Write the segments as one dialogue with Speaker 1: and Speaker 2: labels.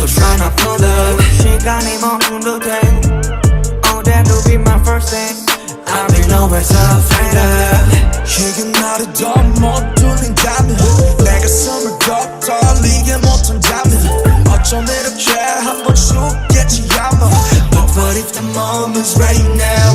Speaker 1: 음악을 들을 때또 try not to love 시간이 멈춘 듯해 Oh that will be my first thing I'll be nowhere so afraid of
Speaker 2: 이게 나를 더 못 뚫린다면 내가 숨을 더 떨리게 못한다면 어쩜 이렇게 한번 죽겠지 아마 But what if the moment's right now right now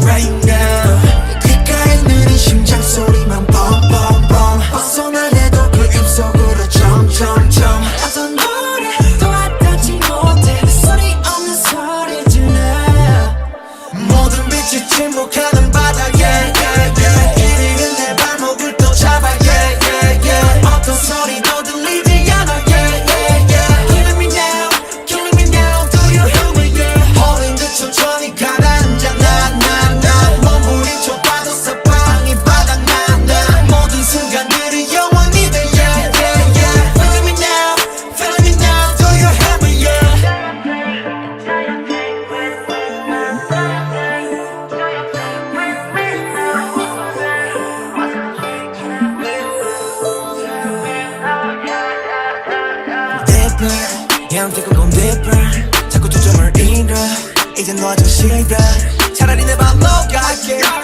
Speaker 3: Can't take
Speaker 2: deeper 자꾸 초점을 잃어. 이젠 너 아주 싫어 차라리 내맘 녹아게.